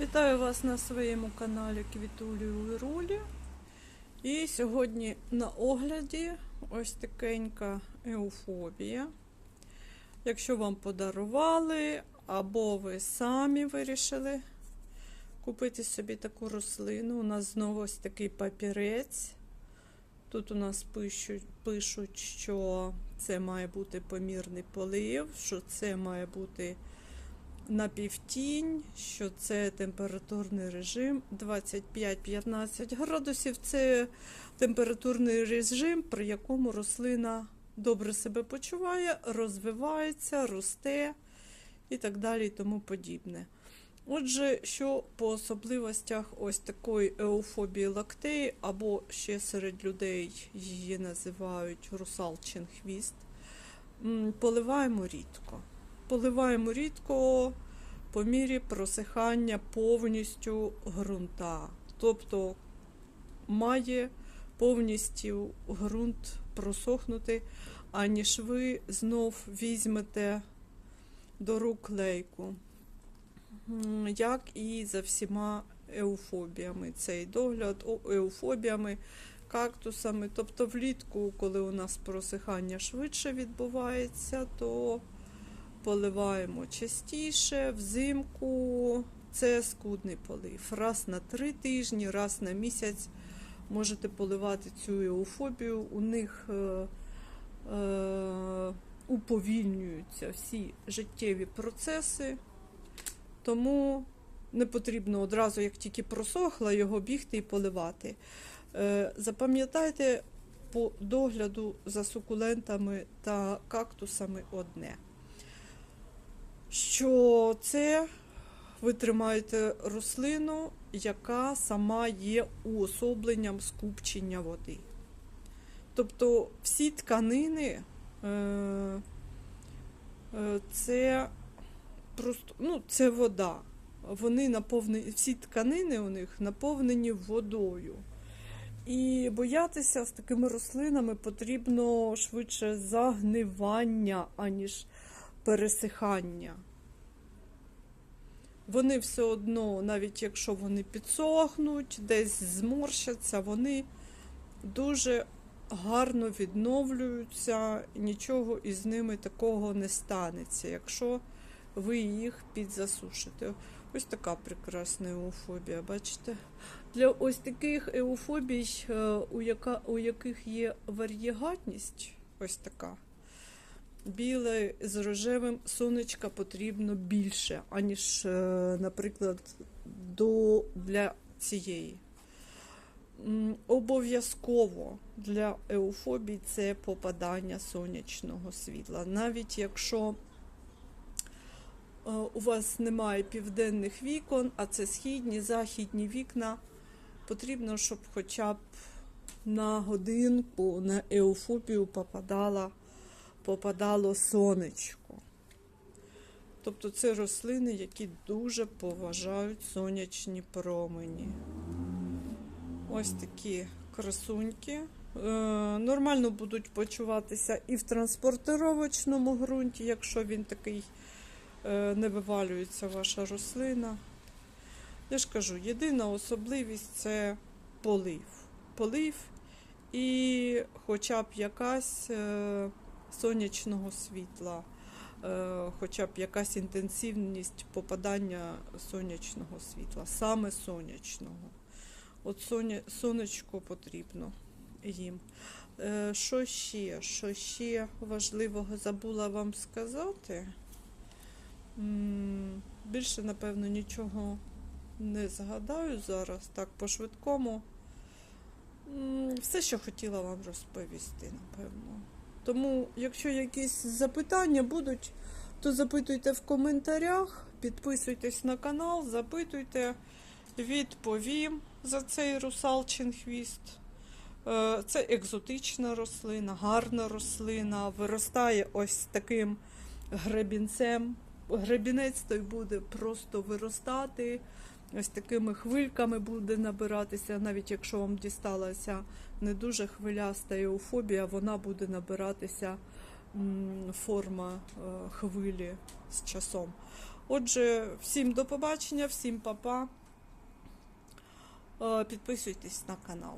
Вітаю вас на своєму каналі Квітулі у Рулі. І сьогодні на огляді ось такенька еуфобія. Якщо вам подарували, або ви самі вирішили купити собі таку рослину, у нас знову ось такий папірець. Тут у нас пишуть, пишуть, що це має бути помірний полив, що це має бути напівтінь, що це температурний режим 25-15 градусів. Це температурний режим, при якому рослина добре себе почуває, розвивається, росте і так далі, і тому подібне. Отже, що по особливостях ось такої еуфобії лактеї, або ще серед людей її називають русалчин хвіст, поливаємо рідко. Поливаємо рідко по мірі просихання повністю ґрунта. Тобто має повністю ґрунт просохнути, аніж ви знов візьмете до рук лейку. М, Як і за всіма еуфобіями. Цей догляд еуфобіями, кактусами. Тобто влітку, коли у нас просихання швидше відбувається, то поливаємо частіше, взимку це скудний полив. Раз на три тижні, раз на місяць можете поливати цю еуфобію. У них е, е, уповільнюються всі життєві процеси, тому не потрібно одразу, як тільки просохла, його бігти і поливати. Е, запам'ятайте по догляду за сукулентами та кактусами одне що це ви тримаєте рослину, яка сама є уособленням скупчення води. Тобто всі тканини е, е, це просто ну, це вода. Вони наповнені, всі тканини у них наповнені водою. І боятися з такими рослинами потрібно швидше загнивання, аніж пересихання. Вони все одно, навіть якщо вони підсохнуть, десь зморщаться, вони дуже гарно відновлюються, нічого із ними такого не станеться, якщо ви їх підзасушите. Ось така прекрасна еуфобія, бачите? Для ось таких еуфобій, е, у, яка, у яких є варієгатність, ось така біле з рожевим сонечка потрібно більше, аніж, е, наприклад, до, для цієї. Обов'язково для еуфобії це попадання сонячного світла. Навіть якщо е, у вас немає південних вікон, а це східні, західні вікна, потрібно, щоб хоча б на годинку на еуфобію попадала попадало сонечко. Тобто це рослини, які дуже поважають сонячні промені. Ось такі красуньки. Е, нормально будуть почуватися і в транспортировочному ґрунті, якщо він такий е, не вивалюється ваша рослина. Я ж кажу, єдина особливість це полив. Полив і хоча б якась. Сонячного світла, е, хоча б якась інтенсивність попадання сонячного світла, саме сонячного. От сонечко потрібно їм. Е, Що ще? Що ще важливого забула вам сказати? Більше, напевно, нічого не згадаю зараз, так по-швидкому. Все, що хотіла вам розповісти, напевно. Тому, якщо якісь запитання будуть, то запитуйте в коментарях, підписуйтесь на канал, запитуйте, відповім за цей русалчин хвіст. Е, Це екзотична рослина, гарна рослина, виростає ось таким гребінцем. Гребінець той буде просто виростати, ось такими хвильками буде набиратися, навіть якщо вам дісталася не дуже хвиляста еуфобія, вона буде набиратися форма е, хвилі з часом. Отже, всім до побачення, всім па-па. Е, Підписуйтесь на канал.